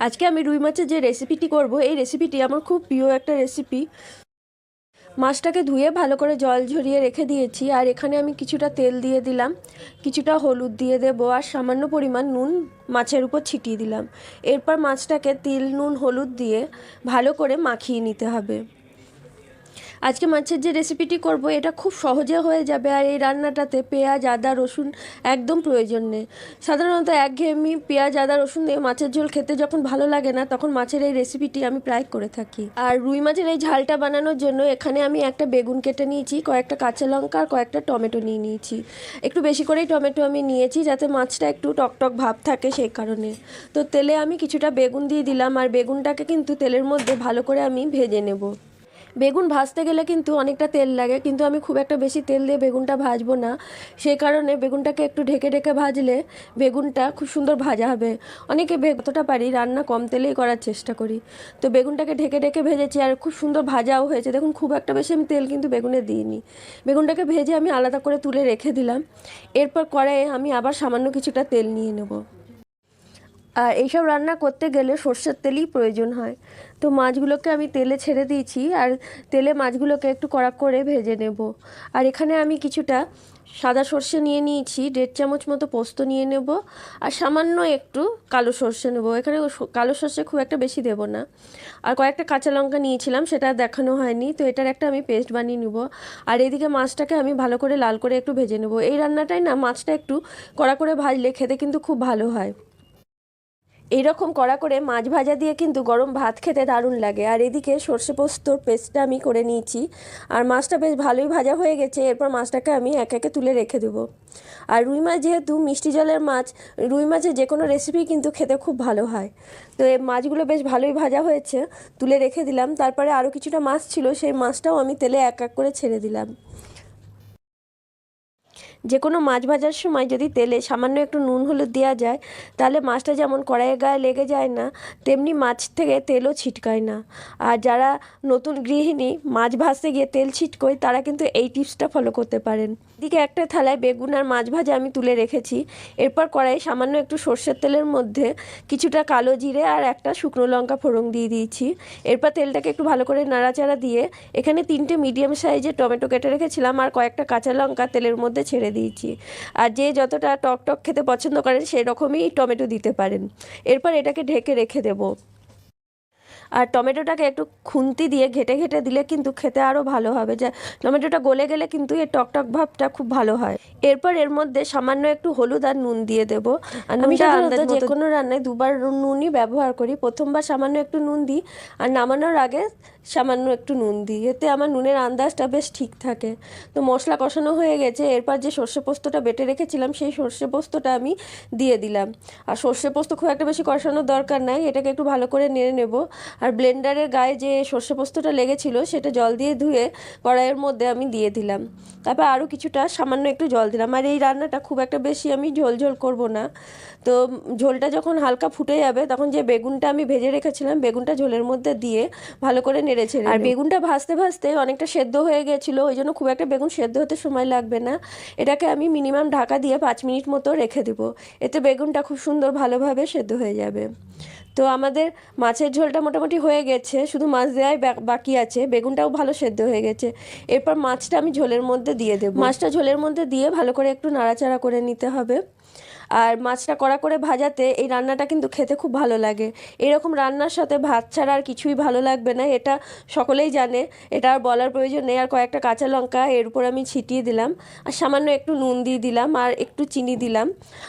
আজকে আমি রুই মাছের যে রেসিপিটি করব, এই রেসিপিটি আমার খুব প্রিয় একটা রেসিপি মাছটাকে ধুয়ে ভালো করে জল ঝরিয়ে রেখে দিয়েছি, আর এখানে আমি কিছুটা তেল দিয়ে দিলাম, কিছুটা হলুদ দিয়ে দেব, আর সামান্য পরিমাণ নুন মাছের উপর ছিটিয়ে দিলাম। এরপর মাছটাকে তিল, নুন, হলুদ দিয়ে ভালো করে মাখিয়ে নিতে হবে। আজকে মাছের যে রেসিপিটি করব, এটা খুব সহজে হয়ে যাবে আর এই রান্নাটাতে পেঁয়াজ, আদা, রসুন একদম প্রয়োজন নেই। সাধারণত একঘেয়েমি পেঁয়াজ, আদা, রসুন দিয়ে মাছের ঝোল খেতে যখন ভালো লাগে না, তখন মাছের এই রেসিপিটি আমি প্রায় করে থাকি। আর রুই মাছের এই ঝালটা বানানোর জন্য এখানে আমি একটা বেগুন কেটে নিয়েছি, কয়েকটা কাঁচা লঙ্কা আর কয়েকটা টমেটো নিয়ে নিয়েছি। একটু বেশি করেই টমেটো আমি নিয়েছি যাতে মাছটা একটু টকটক ভাব থাকে সেই কারণে। তো তেলে আমি কিছুটা বেগুন দিয়ে দিলাম, আর বেগুনটাকে কিন্তু তেলের মধ্যে ভালো করে আমি ভেজে নেব। বেগুন ভাজতে গেলে কিন্তু অনেকটা তেল লাগে, কিন্তু আমি খুব একটা বেশি তেল দিয়ে বেগুনটা ভাজবো না। সেই কারণে বেগুনটাকে একটু ঢেকে ঢেকে ভাজলে বেগুনটা খুব সুন্দর ভাজা হবে। অনেকে যতটা পারি রান্না কম তেলেই করার চেষ্টা করি। তো বেগুনটাকে ঢেকে ঢেকে ভেজেছি আর খুব সুন্দর ভাজাও হয়েছে। দেখুন, খুব একটা বেশি আমি তেল কিন্তু বেগুনে দিইনি। বেগুনটাকে ভেজে আমি আলাদা করে তুলে রেখে দিলাম। এরপর কড়াইয়ে আমি আবার সামান্য কিছুটা তেল নিয়ে নেব। আর এইসব রান্না করতে গেলে সর্ষের তেলই প্রয়োজন হয়। তো মাছগুলোকে আমি তেলে ছেড়ে দিয়েছি আর তেলে মাছগুলোকে একটু কড়া করে ভেজে নেব। আর এখানে আমি কিছুটা সাদা সর্ষে নিয়ে নিয়েছি, দেড় চামচ মতো পোস্ত নিয়ে নেব আর সামান্য একটু কালো সর্ষে নেব। এখানে কালো সর্ষে খুব একটা বেশি দেব না। আর কয়েকটা কাঁচা লঙ্কা নিয়েছিলাম, সেটা দেখানো হয়নি। তো এটার একটা আমি পেস্ট বানিয়ে নেব। আর এদিকে মাছটাকে আমি ভালো করে লাল করে একটু ভেজে নেব। এই রান্নাটাই না, মাছটা একটু কড়া করে ভাজলে খেতে কিন্তু খুব ভালো হয়। এইরকম কড়া করে মাছ ভাজা দিয়ে কিন্তু গরম ভাত খেতে দারুণ লাগে। আর এদিকে সর্ষে পোস্তর পেস্টটা আমি করে নিয়েছি। আর মাছটা বেশ ভালোই ভাজা হয়ে গেছে। এরপর মাছটাকে আমি এক একে তুলে রেখে দেবো। আর রুই মাছ যেহেতু মিষ্টি জলের মাছ, রুই মাছের যে কোনো রেসিপি কিন্তু খেতে খুব ভালো হয়। তো এই মাছগুলো বেশ ভালোই ভাজা হয়েছে, তুলে রেখে দিলাম। তারপরে আরও কিছুটা মাছ ছিল, সেই মাছটাও আমি তেলে এক এক করে ছেড়ে দিলাম। যে কোনো মাছ ভাজার সময় যদি তেলে সামান্য একটু নুন হলুদ দেওয়া যায়, তাহলে মাছটা যেমন কড়াইয়ের গায়ে লেগে যায় না, তেমনি মাছ থেকে তেলও ছিটকায় না। আর যারা নতুন গৃহিণী, মাছ ভাজতে গিয়ে তেল ছিটকোয়, তারা কিন্তু এই টিপসটা ফলো করতে পারেন। এদিকে একটা থালায় বেগুন আর মাছ ভাজা আমি তুলে রেখেছি। এরপর কড়াইয়ে সামান্য একটু সর্ষের তেলের মধ্যে কিছুটা কালো জিরে আর একটা শুকনো লঙ্কা ফোড়ন দিয়ে দিয়েছি। এরপর তেলটাকে একটু ভালো করে নাড়াচাড়া দিয়ে, এখানে তিনটে মিডিয়াম সাইজের টমেটো কেটে রেখেছিলাম আর কয়েকটা কাঁচা লঙ্কা তেলের মধ্যে ছেড়ে দিয়েছি। আর যে যতটা টক টক খেতে পছন্দ করেন, সেরকমই টমেটো দিতে পারেন। এরপর এটাকে ঢেকে রেখে দেবো। আর টমেটোটাকে একটু খুন্তি দিয়ে ঘেটে ঘেটে দিলে কিন্তু খেতে আরও ভালো হবে। যে টমেটোটা গলে গেলে কিন্তু এর টকটক ভাবটা খুব ভালো হয়। এরপর এর মধ্যে সামান্য একটু হলুদ আর নুন দিয়ে দেবো। আর আমি সাধারণত যে কোনো রান্নায় দুবার নুনই ব্যবহার করি। প্রথমবার সামান্য একটু নুন দিই আর নামানোর আগে সামান্য একটু নুন দিই। এতে আমার নুনের আন্দাজটা বেশ ঠিক থাকে। তো মশলা কষানো হয়ে গেছে। এরপর যে সর্ষে পোস্তটা বেটে রেখেছিলাম সেই সর্ষে পোস্তটা আমি দিয়ে দিলাম। আর সর্ষে পোস্ত খুব একটা বেশি কষানোর দরকার নাই। এটাকে একটু ভালো করে নেড়ে নেব। আর ব্লেন্ডারের গায়ে যে সর্ষে পোস্তটা লেগেছিল সেটা জল দিয়ে ধুয়ে কড়াইয়ের মধ্যে আমি দিয়ে দিলাম। তারপর আরও কিছুটা সামান্য একটু জল দিলাম। আর এই রান্নাটা খুব একটা বেশি আমি ঝোল ঝোল করব না। তো ঝোলটা যখন হালকা ফুটে যাবে তখন যে বেগুনটা আমি ভেজে রেখেছিলাম বেগুনটা ঝোলের মধ্যে দিয়ে ভালো করে নেড়ে ছেড়ে আর বেগুনটা ভাজতে ভাজতে অনেকটা সেদ্ধ হয়ে গেছিল ওই জন্য খুব একটা বেগুন সেদ্ধ হতে সময় লাগবে না। এটাকে আমি মিনিমাম ঢাকা দিয়ে পাঁচ মিনিট মতো রেখে দেবো। এতে বেগুনটা খুব সুন্দর ভালোভাবে সেদ্ধ হয়ে যাবে। তো আমাদের মাছের ঝোলটা মোটামুটি হয়ে গেছে, শুধু মাছ দেওয়াই বাকি আছে, বেগুনটাও ভালো সেদ্ধ হয়ে গেছে। এরপর মাছটা আমি ঝোলের মধ্যে দিয়ে দেবো। মাছটা ঝোলের মধ্যে দিয়ে ভালো করে একটু নাড়াচাড়া করে নিতে হবে। আর মাছটা কড়া করে ভাজাতে এই রান্নাটা কিন্তু খেতে খুব ভালো লাগে। এরকম রান্নার সাথে ভাত ছাড়া আর কিছুই ভালো লাগবে না, এটা সকলেই জানে। এটা আর বলার প্রয়োজন নেই। আর কয়েকটা কাঁচা লঙ্কা এর উপর আমি ছিটিয়ে দিলাম। আর সামান্য একটু নুন দিয়ে দিলাম আর একটু চিনি দিলাম।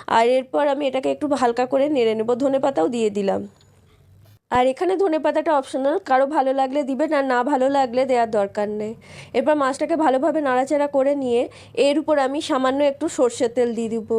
আর এরপর আমি এটাকে একটু হালকা করে নেড়ে নেব। ধনে পাতাও দিয়ে দিলাম। আর এখানে ধনে পাতাটা অপশনাল কারও ভালো লাগলে দিবেন আর না ভালো লাগলে দেওয়ার দরকার নেই। এরপর মাছটাকে ভালোভাবে নাড়াচাড়া করে নিয়ে এর উপর আমি সামান্য একটু সর্ষের তেল দিয়ে দিব।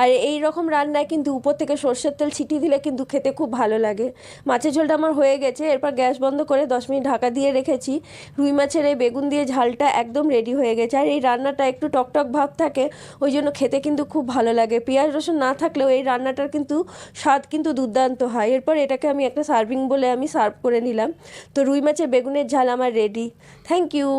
আর এই রকম রান্নায় কিন্তু উপর থেকে সর্ষের তেল ছিটিয়ে দিলে কিন্তু খেতে খুব ভালো লাগে। মাছের ঝোলটা আমার হয়ে গেছে, এরপর গ্যাস বন্ধ করে দশ মিনিট ঢাকা দিয়ে রেখেছি। রুই মাছের এই বেগুন দিয়ে ঝালটা একদম রেডি হয়ে গেছে। আর এই রান্নাটা একটু টকটক ভাব থাকে, ওই জন্য খেতে কিন্তু খুব ভালো লাগে। পেঁয়াজ রসুন না থাকলেও এই রান্নাটার কিন্তু স্বাদ কিন্তু দুর্দান্ত হয়। এরপর এটাকে আমি একটা সার্ভিং বলে আমি সার্ভ করে নিলাম। তো রুই মাছের বেগুনের ঝাল আমার রেডি থ্যাংক ইউ